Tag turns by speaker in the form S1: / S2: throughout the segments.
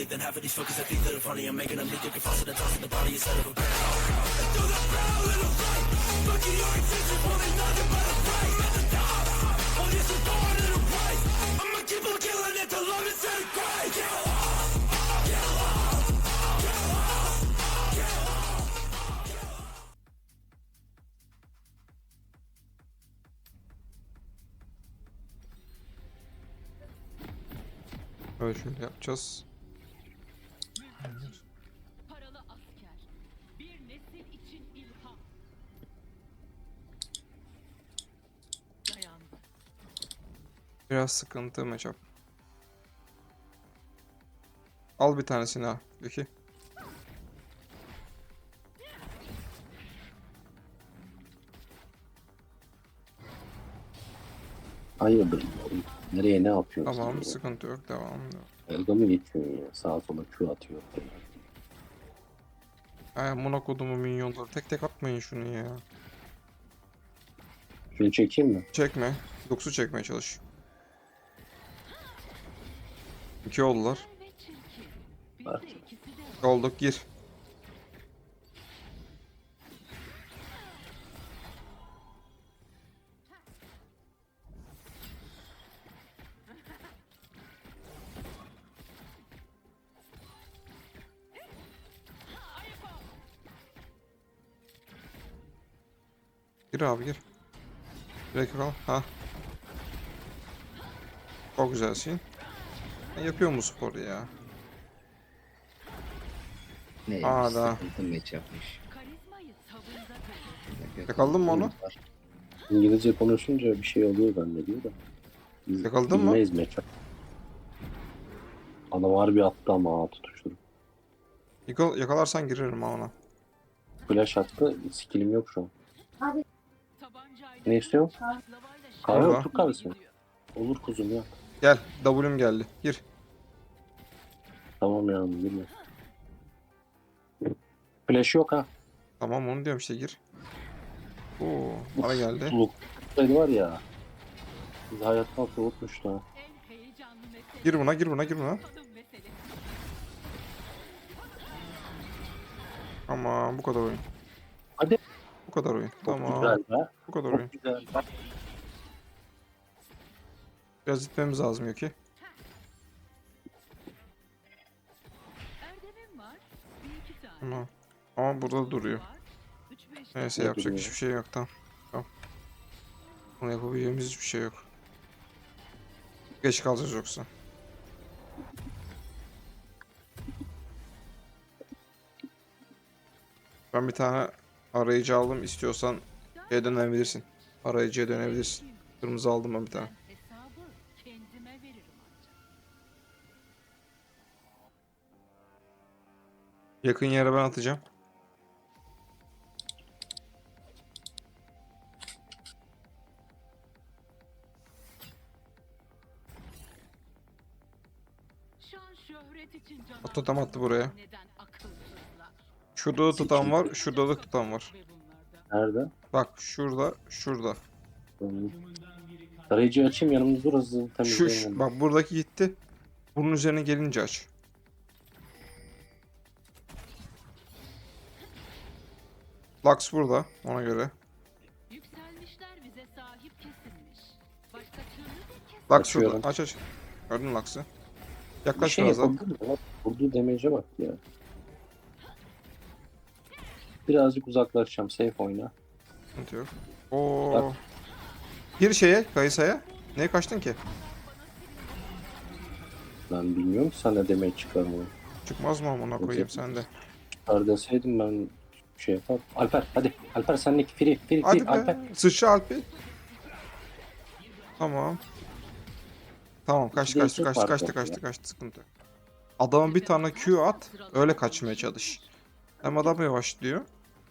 S1: money than half of these fuckers that think that are funny. I'm making them leak your faucet and tossing the body instead of a barrel. Through the barrel in a fight. Fucking your intentions wanting nothing but a fight. At the top, oh this is born in a right. I'ma keep on killing it till I'm instead of kill off.
S2: Böyle şöyle yapacağız. Biraz sıkıntı matchup. Al bir tanesini ha. Peki.
S3: Hayırdır oğlum? Nereye ne yapıyorsun?
S2: Tamam
S3: ya?
S2: sıkıntı yok devam.
S3: Dalga mı geçiyorsun ya? Sağa sola Q atıyor.
S2: Ay amına kodumu minyonları tek tek atmayın şunu ya.
S3: Şunu çekeyim mi?
S2: Çekme. Yoksu çekmeye çalış. İki oldular.
S4: De
S2: Olduk gir. Gir abi gir. Direkt al. Ha. Çok güzelsin. E, Yapıyor mu sporu ya?
S5: Neymiş?
S2: Aa, da.
S5: Sıkıntı meç yapmış.
S2: Yakaladın mı onu?
S3: İngilizce konuşunca bir şey oluyor zannediyor da. Biz
S2: Yakaladın mı?
S3: bilmeyiz meçhul. Adam harbi attı ama ha tutuşturup.
S2: Yakal yakalarsan girerim ha ona.
S3: Flash attı. Skillim yok şu an. Ne istiyorsun? Kahve
S2: Kahve.
S3: Türk kahvesi mi? Olur kuzum ya.
S2: Gel. W'm geldi. Gir.
S3: Tamam ya bilmiyorum. Flash yok ha.
S2: Tamam onu diyorum işte gir. Oo, bana geldi.
S3: Suluk. Sayılı var ya. Biz hayatta soğutmuş da.
S4: En heyecanlı mesele.
S2: Gir buna, gir buna, gir buna. Ama bu kadar oyun.
S3: Hadi.
S2: Bu kadar oyun.
S3: Çok
S2: Tamam.
S3: güzel be.
S2: Bu kadar oyun.
S3: Çok güzel. Bak,
S2: Biraz gitmemiz lazım
S4: tane.
S2: Tamam. Ama burada duruyor. Neyse
S3: Ne
S2: yapacak
S3: duruyor?
S2: hiçbir şey yok tamam. Tamam. Bunu yapabileceğimiz hiçbir şey yok. Geç kalacağız yoksa. Ben bir tane arayıcı aldım. İstiyorsan şeye dönebilirsin. Arayıcıya dönebilirsin. Kırmızı aldım ben bir tane. Yakın yere ben atacağım. O totem attı buraya. Şurada da tutan var, şurada da tutan var.
S3: Nerede?
S2: Bak şurada, şurada.
S3: Hmm. Tarayıcı açayım yanımızda dur hızlı
S2: Şu, şu bak buradaki gitti. Bunun üzerine gelince aç. Lux burada ona göre.
S4: Yükselmişler bize sahip kesilmiş. Başka türlü de kesilmiş.
S2: Lux
S3: Açıyorum.
S2: şurada. Aç aç. Gördün Lux'ı? Yaklaş
S3: şey
S2: biraz daha.
S3: Vurduğu damage'e bak ya. Birazcık uzaklaşacağım. Safe oyna.
S2: Sıkıntı yok. Oo.
S3: Bak.
S2: Gir şeye, Kayısa'ya. Neye kaçtın ki?
S3: Ben bilmiyorum ki sen de damage çıkarmayı.
S2: Çıkmaz mı amına koyayım
S3: Yok.
S2: sen de.
S3: Çıkar deseydim ben şey yapar. Alper hadi. Alper senlik free free
S2: Hadi
S3: free.
S2: be.
S3: Alper.
S2: Sıçra Alpi. Tamam. Tamam kaçtı kaçtı kaçtı
S3: fark
S2: kaçtı
S3: yok
S2: kaçtı kaçtı sıkıntı. yok. Adama bir tane Q at öyle kaçmaya çalış. Hem adam yavaşlıyor.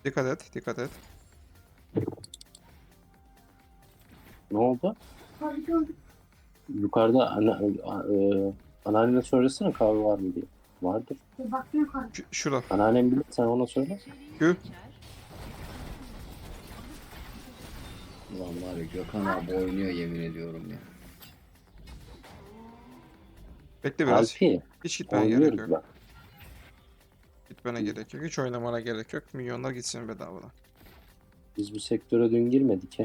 S2: Dikkat et dikkat et.
S3: Ne oldu? Yukarıda ana, e, anneannene söylesene kahve var mı diye. Vardır.
S2: Şu- Şurada.
S3: Anneannem bilir sen ona söyle.
S2: Q.
S5: Ulan var ya Gökhan abi oynuyor yemin ediyorum ya.
S2: Bekle biraz.
S3: Alpi
S2: Hiç gitmene gerek yok.
S3: oynuyoruz bak.
S2: Gitmene gerek yok. Hiç oynamana gerek yok. Milyonlar gitsin bedavadan.
S3: Biz bu sektöre dün girmedik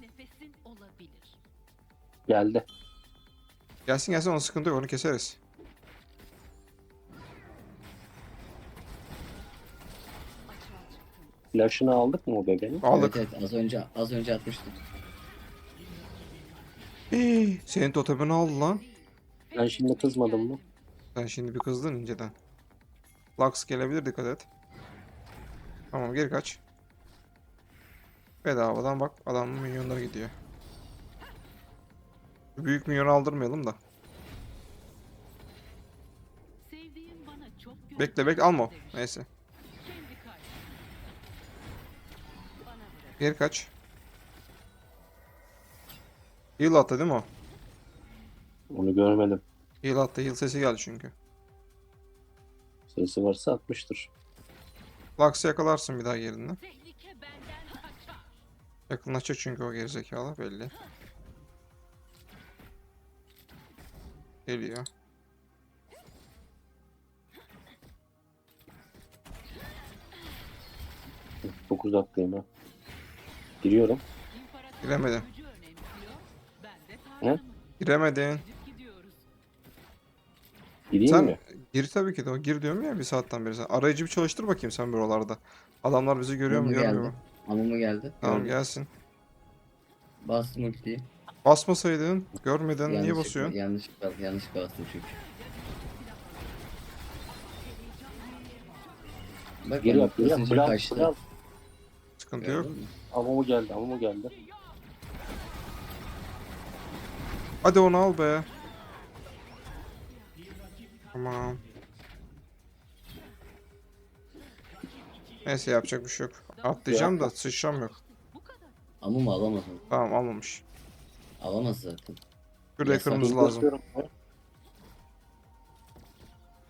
S4: nefesin olabilir.
S3: Geldi.
S2: Gelsin gelsin onun sıkıntı yok. Onu keseriz.
S3: Flash'ını aldık mı o bebeğin?
S2: Aldık.
S5: Evet, evet az önce az önce atmıştım.
S2: Hii, Senin totemini aldı lan.
S3: Ben şimdi kızmadım mı?
S2: Sen şimdi bir kızdın inceden. Lux gelebilir dikkat et. Tamam geri kaç. Bedavadan bak adamın milyonları gidiyor. Büyük milyon aldırmayalım da.
S4: Sevdiğim bana çok gördü.
S2: Bekle bekle alma. Neyse. Geri kaç. Heal attı değil mi o?
S3: Onu görmedim.
S2: Heal attı. Heal sesi geldi çünkü.
S3: Sesi varsa atmıştır.
S2: Lux'ı yakalarsın bir daha yerinden.
S4: Tehlike benden kaçar.
S2: Yakınlaşacak çünkü o gerizekalı belli. Geliyor.
S3: Çok uzaktayım ha. Giriyorum.
S2: Giremedim.
S3: Ne?
S2: Giremedin.
S3: Gireyim
S2: Sen
S3: mi?
S2: gir tabii ki de o gir diyorum ya bir saatten beri. Sen arayıcı bir çalıştır bakayım sen buralarda. Adamlar bizi görüyor mu görmüyor
S5: geldi.
S2: mu?
S5: Amumu geldi.
S2: Tamam
S5: Gördüm.
S2: gelsin.
S5: Bastım ultiyi.
S2: Basmasaydın görmeden niye
S5: Yanlış-
S2: basıyorsun?
S5: Yanlış, yanlış bastım çünkü. Bak
S3: Geliyor.
S5: benim
S3: Geliyor.
S5: basıncım
S3: Bırak.
S5: kaçtı.
S3: Bırak.
S2: Sıkıntı yok.
S5: Gördün mü?
S3: Geldi. Amumu geldi.
S2: Hadi onu al be. Tamam. Neyse yapacak bir şey yok. Atlayacağım da sıçram yok.
S4: Kadar.
S5: Amumu alamaz.
S2: Tamam almamış.
S5: Alamaz zaten.
S2: Şuraya
S5: Yasak.
S2: kırmızı lazım.
S3: basıyorum.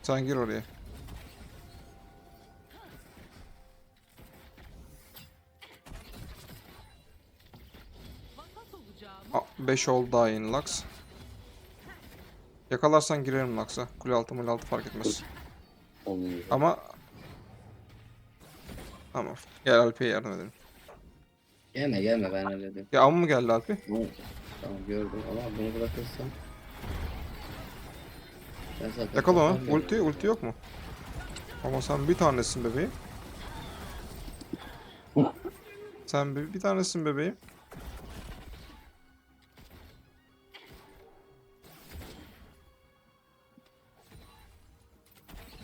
S2: Sen gir oraya.
S4: Olacağımı
S2: 5 oldu daha yeni Lux. Yakalarsan girerim Lux'a. Kule altı mule altı fark etmez.
S3: Tamam.
S2: Ama... Tamam. Gel Alpi'ye yardım edelim.
S5: Gelme gelme ben hallederim.
S2: Ya amma mı geldi Alpi?
S5: Tamam gördüm ama bunu bırakırsam. Ben zaten
S2: Yakala onu. Ulti, ulti yok mu? Ama sen bir tanesin bebeğim. Sen bir, bir tanesin bebeğim.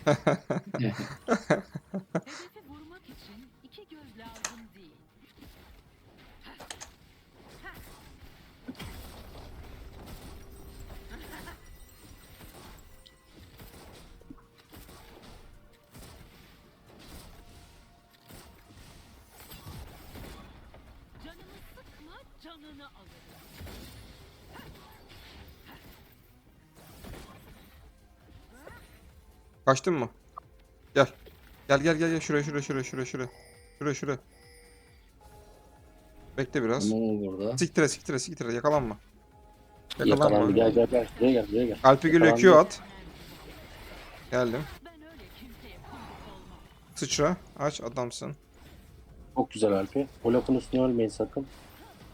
S2: Kaçtın mı? Gel. Gel gel gel gel şuraya şuraya şuraya şuraya şuraya. Şuraya şuraya. Bekle biraz.
S5: Amumu burada.
S2: Siktire siktire siktire yakalanma.
S3: Yakalandı.
S2: Yakalanma.
S3: Gel gel gel. Buraya gel. Buraya gel.
S2: Alpi Q
S3: Yakalandı.
S2: at. Geldim. Sıçra. Aç adamsın.
S3: Çok güzel Alpi. O lafın üstüne ölmeyin sakın.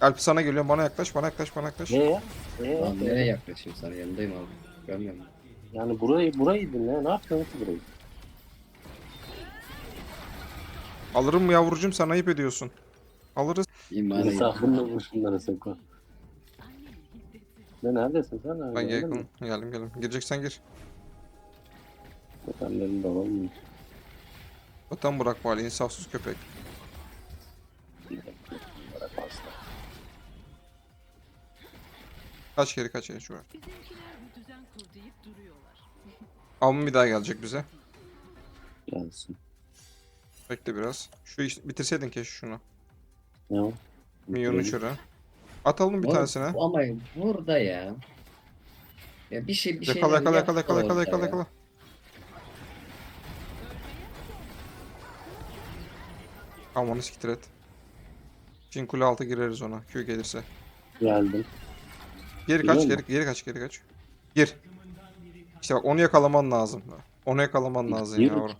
S2: Alpi sana geliyor. Bana yaklaş. Bana yaklaş. Bana yaklaş.
S3: Ne ya? Ne ya?
S5: Lan nereye yaklaşayım sana yanındayım abi. Görmüyor musun?
S3: Yani burayı burayı dinle. Ne yapıyorsun ki burayı?
S2: Alırım mı yavrucuğum sen ayıp ediyorsun. Alırız.
S5: İmana git.
S3: İnsafınla vur.
S4: Annemin hiddeti.
S3: Ne neredesin sen?
S2: Ben
S3: Nerede?
S2: yakın. Geldim geldim. Gireceksen gir.
S3: Totemlerini de alalım mı?
S2: Vatan bırak bari insafsız köpek.
S3: Bir dakika. Bunlara fazla.
S2: Kaç geri kaç geri şu var.
S4: Bizimkiler bir düzen kur deyip
S2: Avım bir daha gelecek bize.
S3: Gelsin.
S2: Bekle biraz. Şu iş bitirseydin keşke şunu.
S3: Ne o?
S2: Minyonu çöre. Atalım bir
S5: Oğlum,
S2: tanesine.
S5: Ama burada ya. Ya bir şey bir şey.
S2: Yakala yakala yakala yakala yakala yakala yakala. Amanı siktir et. Çin kule altı gireriz ona. Q gelirse.
S3: Geldim.
S2: Geri kaç,
S3: Biliyor
S2: geri, geri kaç, geri kaç. Gir. İşte bak onu yakalaman lazım. Onu yakalaman lazım
S3: Gir.
S2: yavrum.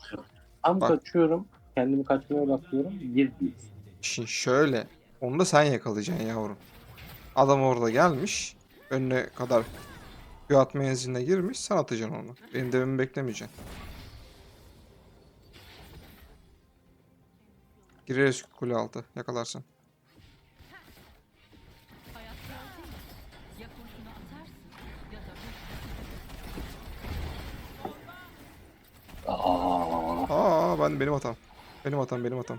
S3: Tam
S2: Bak.
S3: kaçıyorum. Kendimi kaçmaya bakıyorum. Gir diyorsun.
S2: Şimdi şöyle. Onu da sen yakalayacaksın yavrum. Adam orada gelmiş. Önüne kadar bir at menziline girmiş. Sen atacaksın onu. Benim dememi beklemeyeceksin. Gireriz kule altı. Yakalarsın.
S3: Aa,
S2: ben benim hatam. Benim hatam benim hatam.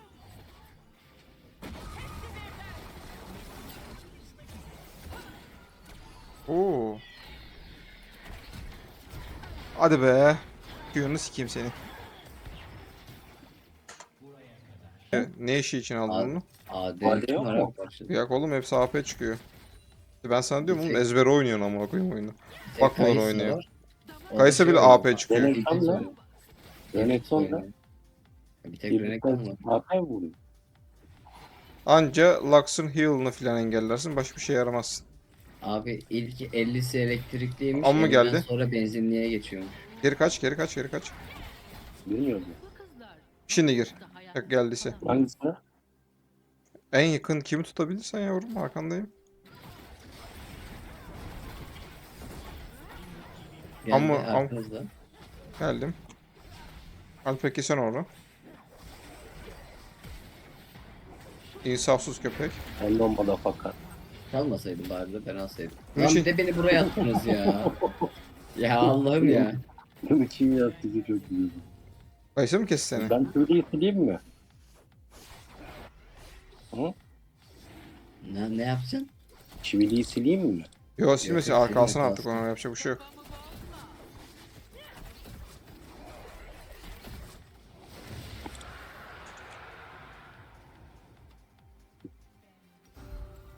S2: Oo. Hadi be. Güyünü sikeyim seni. E, Ne işi için aldın
S5: Abi.
S2: bunu?
S5: AD
S3: yok mu?
S2: Yak oğlum hepsi AP çıkıyor. Ben sana diyorum oğlum ezbere oynuyorsun amına koyayım oyunu. Bakmadan
S5: Kayısı
S2: oynuyor. Kayısı bile. AP çıkıyor.
S3: Denek
S5: Bir
S3: tam
S5: tek Bir tek var.
S3: Hakan vuruyor.
S2: Anca Lux'ın heal'ını falan engellersin. Başka bir şey yaramazsın.
S5: Abi ilk 50'si elektrikliymiş.
S2: Amma
S5: 50'den
S2: geldi.
S5: sonra benzinliğe geçiyormuş.
S2: Geri kaç, geri kaç, geri kaç.
S3: Bilmiyorum.
S2: Şimdi gir. Yok, geldiyse.
S3: Hangisine?
S2: En yakın kimi tutabilirsen yavrum arkandayım.
S5: Geldi
S2: Amma- am-
S5: arkanızda.
S2: Geldim. Alper kesen orada. İnsafsız köpek.
S3: Hello motherfucker.
S5: Çalmasaydım bari de ben alsaydım. Lan
S2: şey-
S5: bir de beni buraya attınız ya. ya Allah'ım ya.
S3: Bunu kim yaptı çok güzel.
S2: Kayısı mı kesti seni?
S3: Ben Fury'yi sileyim mi? Hı?
S5: Ne, ne yapacaksın?
S3: Çiviliyi sileyim mi?
S2: Yo silmesin
S5: yok,
S2: arkasına
S5: silmez
S2: attık ona yapacak bir şey yok.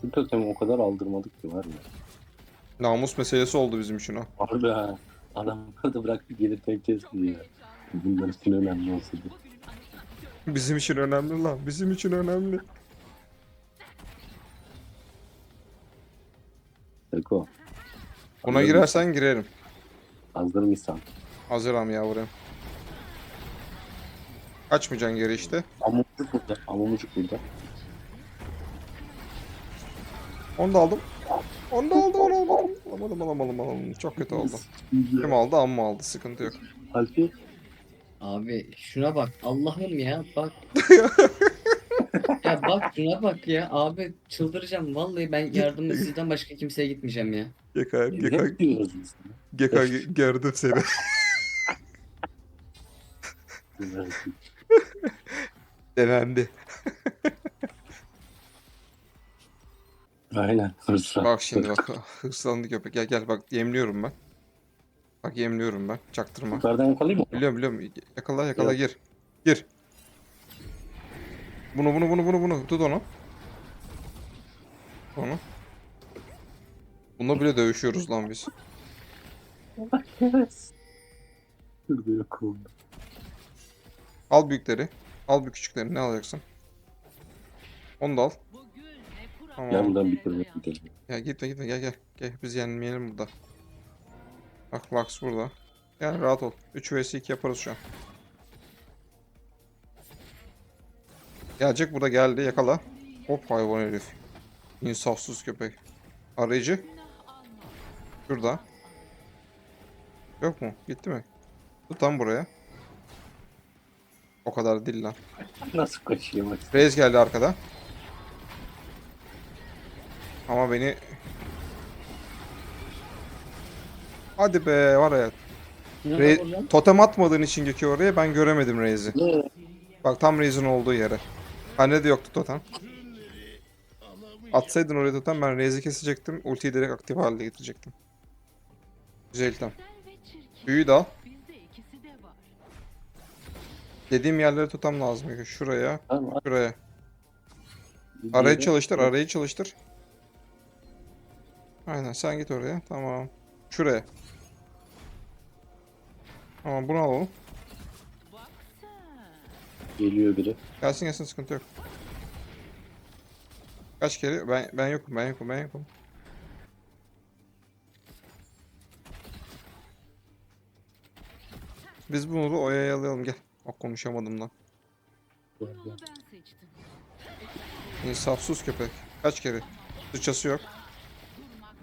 S3: Bu totemi o kadar aldırmadık ki var ya.
S2: Namus meselesi oldu bizim için o.
S3: Harbi ha. Adam orada bıraktı gelir kesti ya. Bunlar için önemli olsaydı.
S2: Bizim için önemli lan. Bizim için önemli.
S3: Seko.
S2: Buna
S3: Hazır
S2: girersen girerim.
S3: Hazır mısın?
S2: Hazırım yavrum. Kaçmayacaksın geri işte.
S3: Amumucuk burada. Amumucuk burada.
S2: Onu da aldım. Onu da aldım, onu almadım. Alamadım, alamadım, alamadım. Çok kötü oldu. Kim aldı, amma aldı. Sıkıntı yok.
S3: Alfi.
S5: Abi şuna bak Allah'ım ya bak. ya bak şuna bak ya abi çıldıracağım vallahi ben yardımı sizden başka kimseye gitmeyeceğim ya.
S2: Geka, Geka,
S3: Ne diyoruz biz sana?
S2: Geka gerdim seni. Denendi.
S3: Aynen. Hırsla.
S2: Bak şimdi bak. Hırslandı köpek. Gel gel bak yemliyorum ben. Bak yemliyorum ben. Çaktırma.
S3: Yukarıdan yakalayayım mı?
S2: Biliyorum biliyorum. Yakala yakala gir. Gir. Bunu bunu bunu bunu bunu. Tut onu. Onu. Bununla bile dövüşüyoruz lan biz.
S3: Evet. Şurada yok oldu.
S2: Al büyükleri. Al bir küçükleri. Ne alacaksın? Onu da al. Tamam.
S3: Gel buradan bitirmek gidelim.
S2: Ya gitme gitme gel gel. Gel biz yenmeyelim burada. Bak Lux burada. Gel rahat ol. 3 vs 2 yaparız şu an. Gelecek burada geldi yakala. Hop hayvan herif. İnsafsız köpek. Arayıcı. Şurada. Yok mu? Gitti mi? Tut tam buraya. O kadar değil lan.
S3: Nasıl kaçıyor.
S2: Reis geldi arkada. Ama beni... Hadi be var ya. Re- totem atmadığın için Gökü oraya ben göremedim Reis'i. Bak tam Reis'in olduğu yere. Bende de yoktu totem. Atsaydın oraya totem ben Reis'i kesecektim. Ultiyi direkt aktif halde getirecektim. Güzel
S4: çirkin.
S2: Büyüyü de al. Dediğim yerlere totem lazım. Şuraya, şuraya. Arayı çalıştır, arayı çalıştır. Aynen sen git oraya. Tamam. Şuraya. Tamam bunu alalım.
S3: Geliyor biri.
S2: Gelsin gelsin sıkıntı yok. Kaç kere? Ben ben yokum ben yokum ben yokum. Biz bunu da Oya'ya alalım gel. Bak konuşamadım lan. İnsafsız köpek. Kaç kere? Sıçası yok.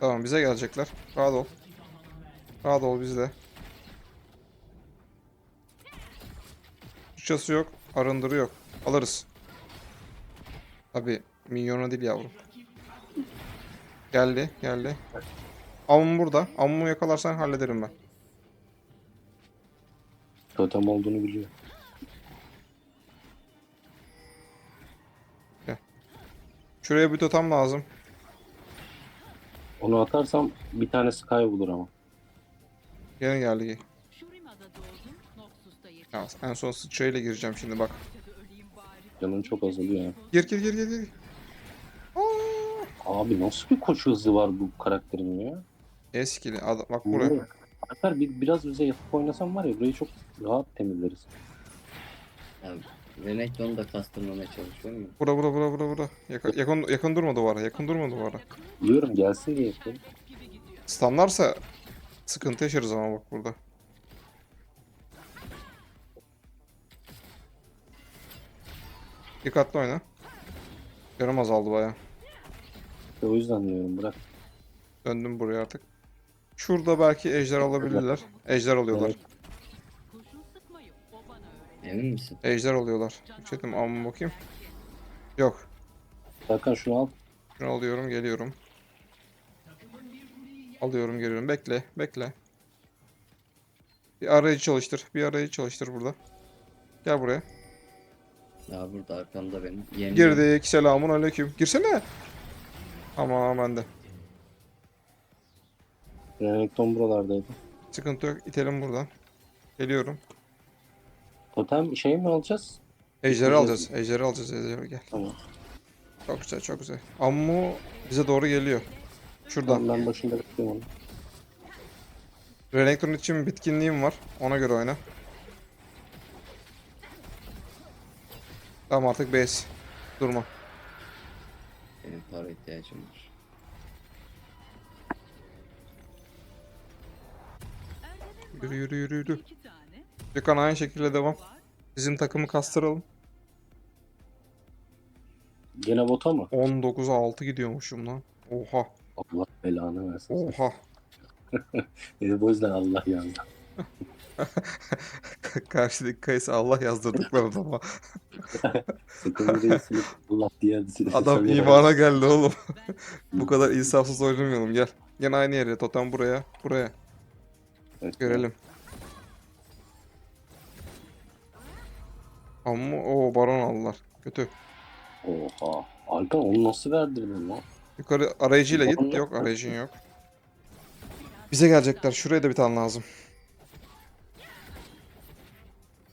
S2: Tamam bize gelecekler. Rahat ol. Rahat ol bizde. Sıçrası yok. Arındırı yok. Alırız. Tabi minyona değil yavrum. Geldi geldi. Amum burada. Amumu yakalarsan hallederim ben.
S3: Totem olduğunu biliyor.
S2: Şuraya bir totem lazım.
S3: Onu atarsam bir tanesi kaybolur ama.
S2: Gene geldi. Ya, en son sıçrayla gireceğim şimdi bak.
S3: Canın çok azalıyor ya.
S2: Gir gir gir gir gir.
S3: Abi nasıl bir koşu hızı var bu karakterin ya?
S2: Eskili. Adam, bak buraya.
S3: Alper bir, biraz bize yatıp oynasam var ya burayı çok rahat temizleriz.
S5: Ya, Renekton'u da kastırmamaya çalışıyorum ya.
S2: Bura bura bura bura bura. Yakın, yakın, yakın durma duvara. Yakın durma duvara.
S3: Biliyorum gelsin diye yapıyorum.
S2: Stunlarsa sıkıntı yaşarız ama bak burada. Dikkatli oyna. Yarım azaldı baya.
S3: İşte o yüzden diyorum bırak.
S2: Döndüm buraya artık. Şurada belki ejder alabilirler. Ejder alıyorlar.
S3: Evet.
S5: Emin misin?
S2: Ejder alıyorlar. Çetim amma bakayım. Yok.
S3: Hakan şunu al.
S2: Şunu alıyorum geliyorum. Alıyorum geliyorum. Bekle bekle. Bir arayı çalıştır. Bir arayı çalıştır burada. Gel buraya.
S5: Ya burada arkamda benim. Yemin
S2: Girdik. Selamun aleyküm. Girsene. Ama ben de.
S3: Renekton buralardaydı.
S2: Sıkıntı yok. İtelim buradan. Geliyorum.
S3: Totem şey mi alacağız?
S2: Ejderi alacağız. Ejderi alacağız. Ejderi gel.
S3: Tamam.
S2: Çok güzel çok güzel. Ammu bize doğru geliyor. Şuradan.
S3: Ben başında bekliyorum onu.
S2: Renekton için bitkinliğim var. Ona göre oyna. Tamam artık base. Durma.
S5: Benim para ihtiyacım var.
S2: Yürü yürü yürü yürü. Gökhan aynı şekilde devam. Bizim takımı kastıralım.
S3: Gene bota mı?
S2: 19'a 6 gidiyormuşum lan. Oha.
S3: Allah belanı versin.
S2: Oha.
S3: E, bu yüzden Allah yazdı.
S2: Karşıdaki kayısı Allah yazdırdıkları adama.
S3: Bir silip Allah diye
S2: Adam imana geldi oğlum. Bu kadar insafsız oynamayalım gel. Gene aynı yere. Totem buraya. Buraya.
S3: Evet,
S2: Görelim. Ama o baron aldılar. Kötü.
S3: Oha. Alper onu nasıl verdirdin lan?
S2: Yukarı arayıcıyla git.
S3: Baron yok
S2: arayıcın yok. Bize gelecekler. Şuraya da bir tane lazım.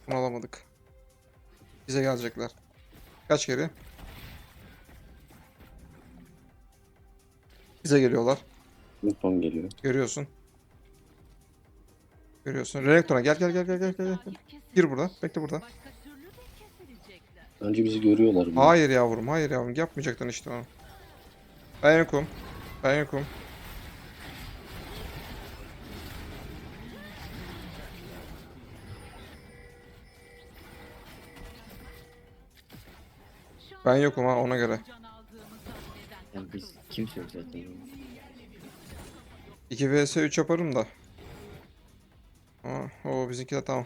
S2: Bunu alamadık. Bize gelecekler. Kaç kere? Bize geliyorlar.
S3: Newton geliyor.
S2: Görüyorsun. Görüyorsun. Renekton'a gel gel gel gel gel gel. gel. Gir burada. Bekle burada.
S3: Önce bizi görüyorlar. bunu.
S2: Hayır yavrum, hayır yavrum. Yapmayacaktın işte onu. Ben yokum. Ben yokum. Ben yokum ha ona göre.
S5: Yani biz kimse yok zaten.
S2: 2 vs 3 yaparım da. Aa, o bizimki de tamam.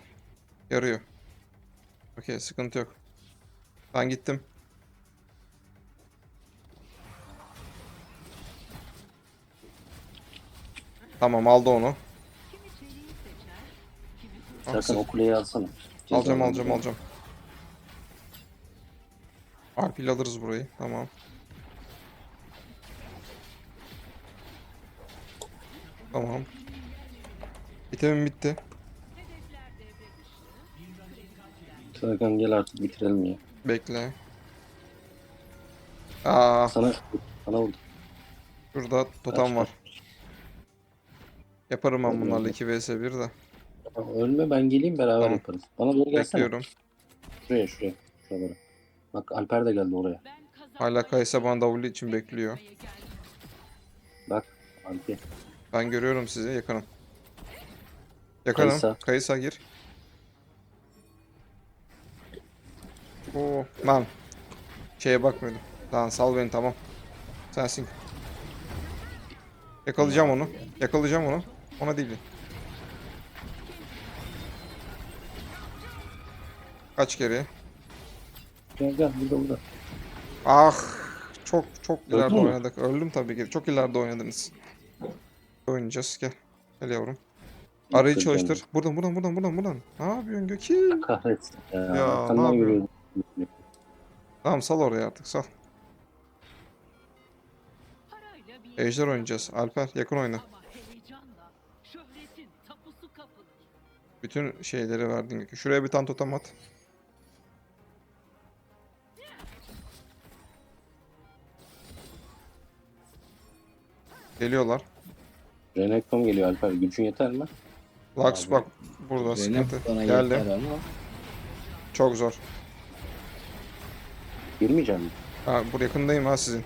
S2: Yarıyor. Okey sıkıntı yok. Ben gittim. Tamam aldı onu.
S3: Serkan o kuleyi alsana.
S2: Alacağım
S3: Cezalandırma.
S2: alacağım alacağım. Alpil alırız burayı. Tamam. Tamam. İtemim bitti.
S3: Serkan gel artık bitirelim ya.
S2: Bekle. Aa,
S3: Sana sana vurdu.
S2: şurada totem var. Yaparım ben bunlarla
S3: bakalım.
S2: 2 vs 1 de.
S3: Tamam, Ölme ben geleyim beraber
S2: Tamam.
S3: yaparız. Bana doğru gelsene.
S2: Bekliyorum.
S3: Şuraya şuraya. Şuralara. Bak Alper de geldi oraya.
S2: Hala Kaysa bana W için bekliyor.
S3: Bak Alper.
S2: Ben görüyorum sizi yakınım. Yakınım.
S3: Kaysa.
S2: Kaysa gir. Oo, lan. Şeye bakmıyordum. Lan sal beni tamam. Sensin. Yakalayacağım onu. Yakalayacağım onu. Ona değil. Kaç kere?
S3: Gel gel burada burada.
S2: Ah çok çok
S3: Öldün
S2: ileride
S3: mü?
S2: oynadık. Öldüm tabii ki. Çok ileride oynadınız. Oynayacağız. Gel. Gel yavrum. Arayı çalıştır. Buradan buradan buradan buradan buradan. Ne yapıyorsun Gökil?
S3: Kahretsin. Ya,
S2: Ya, ne yapıyorsun? Tamam sal oraya artık sal. Ejder oynayacağız. Alper yakın oyna.
S4: Ama heyecanla şöhretin tapusu kapılır.
S2: Bütün şeyleri verdin. Şuraya bir tane totem at. Geliyorlar.
S3: Renekton geliyor Alper. Gücün yeter mi?
S2: Lux
S5: Abi,
S2: bak burada
S5: Zeynep
S2: sıkıntı. Geldi.
S5: ama.
S2: Çok zor.
S3: Girmeyeceğim mi?
S2: Ha, bu yakındayım ha sizin.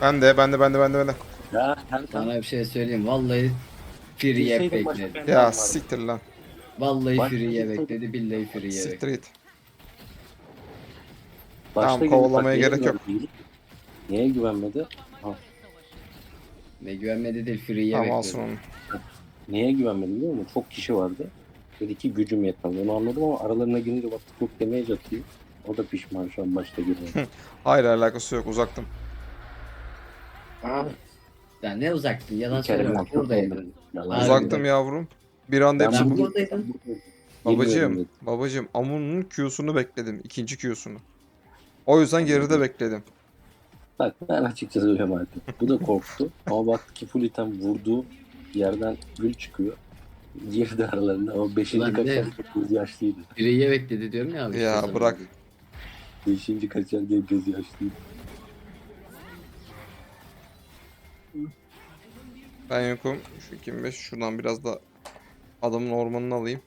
S2: Ben de, ben de, ben de, ben de, ben de.
S3: Ya sen
S5: Sana bir şey söyleyeyim. Vallahi
S3: başka
S5: bekledi.
S2: Ya
S3: vardı.
S2: siktir lan.
S5: Vallahi
S3: bir-
S5: bekledi. Billahi Free'ye
S2: Siktir
S5: bekledi.
S2: git.
S3: Başta
S2: Tamam, kovalamaya
S3: bak,
S2: gerek yok.
S3: güvenmedi. Niye güvenmedi?
S4: Savaşı.
S5: Ne güvenmedi değil Free'ye
S2: Tamam
S5: bekledi.
S2: alsın onu.
S3: Neye güvenmedi biliyor musun? Çok kişi vardı. Dedi ki gücüm yetmez. Onu anladım ama aralarına girince baktık çok damage atıyor. O da pişman şu an başta girmeye.
S2: Hayır alakası yok uzaktım.
S5: Ya ne uzaktın yalan
S3: Bir kere
S5: Buradaydın.
S3: Yalan söylüyorum.
S2: Uzaktım yavrum. Bir anda
S3: Ben
S2: hepsi bu.
S5: buradaydım.
S3: Bilmiyorum
S2: Babacığım,
S3: dedi.
S2: babacığım Amun'un Q'sunu bekledim. ikinci Q'sunu. O yüzden geride bekledim.
S3: Bak ben açıkça söylüyorum artık. Bu da korktu. ama baktı ki full item vurduğu yerden gül çıkıyor. Girdi aralarında ama 5.
S5: Ulan
S3: kaçar
S5: ne?
S3: göz yaşlıydı.
S5: Free'ye bekledi diyorum ya abi.
S2: Ya, bırak.
S3: 5. kaçar diye göz yaşlıydı.
S2: Ben yokum. Şu 25 şuradan biraz da adamın ormanını alayım.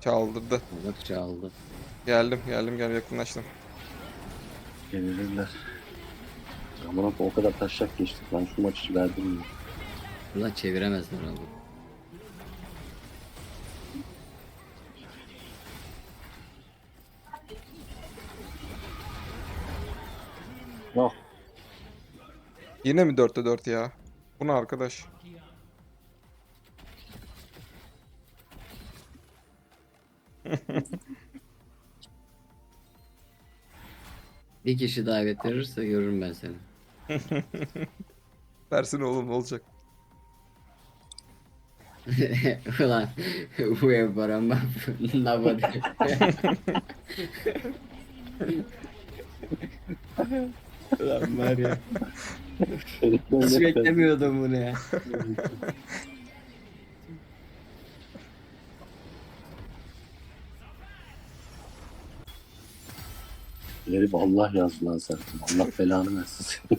S2: Çaldırdı.
S5: Bak çaldı.
S2: Geldim, geldim, gel yakınlaştım.
S3: Gelirler. Ama o kadar taşak geçtik. Ben şu maçı verdim mi?
S5: Ulan çeviremezler abi.
S3: Yok.
S2: Yine mi 4'te 4 ya? Bu ne arkadaş?
S5: Bir kişi davet verirse görürüm ben seni.
S2: Versin oğlum ne olacak?
S5: Ulan bu ev param ben nabadi. Ulan var ya. Hiç beklemiyordum bunu ya.
S3: Herif Allah yazdı lan sen. Allah belanı versin.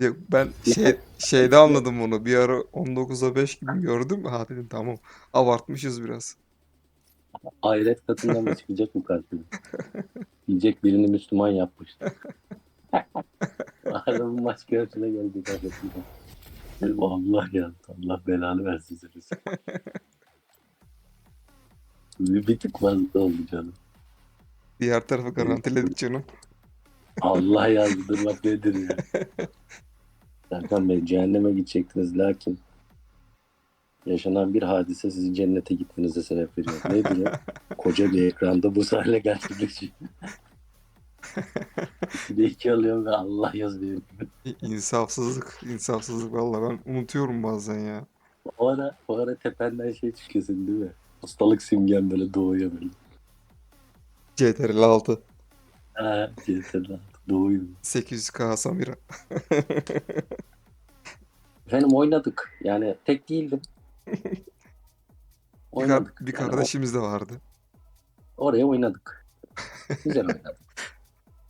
S2: Yok ben şey şeyde anladım bunu. Bir ara 19'a 5 gibi gördüm. Ha dedim tamam. Abartmışız biraz.
S3: Ahiret katından mı çıkacak bu kartın? Diyecek birini Müslüman yapmış. Adamın maç göğsüne geldi kardeşim. Allah ya. Allah belanı versin bir tık fazla oldu canım.
S2: Diğer tarafı garantiledik canım.
S3: Allah yazdırmak nedir ya? Serkan Bey cehenneme gidecektiniz lakin yaşanan bir hadise sizin cennete gitmenize sebep veriyor. Nedir o? Koca bir ekranda bu hale gerçekleşiyor. bir de iki alıyorum ve Allah yazıyor.
S2: İnsafsızlık, insafsızlık valla ben unutuyorum bazen ya.
S3: O ara, o ara tependen şey çıkıyorsun değil mi? Hastalık simgen böyle doğuyor böyle.
S2: CTRL 6
S3: Ha, CTRL doğuyor.
S2: 800k Samira.
S3: Efendim oynadık. Yani tek değildim.
S2: Bir,
S3: Oynadık.
S2: bir
S3: Yani o-
S2: kardeşimiz de vardı.
S3: oraya oynadık. Güzel oynadık.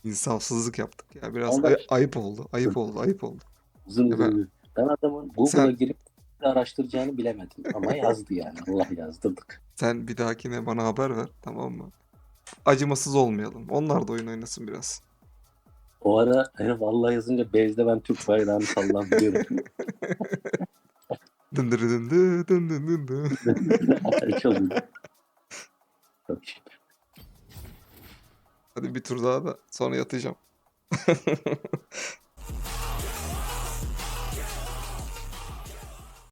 S2: İnsafsızlık yaptık ya. Biraz ay- ayıp oldu. Ayıp oldu. Ayıp oldu.
S3: Uzun uzun. Ben adamın Google'a
S2: Sen-
S3: girip araştıracağını bilemedim. Ama yazdı yani. Allah yazdırdık.
S2: Sen bir dahakine bana haber ver. Tamam mı? Acımasız olmayalım. Onlar da oyun oynasın biraz.
S3: O ara herif vallahi yazınca bezde ben Türk bayrağını sallandırıyorum.
S2: Dındırı dındı dın dın dın dın.
S3: Çalıyor. Çok şükür.
S2: Hadi bir tur daha da sonra yatacağım.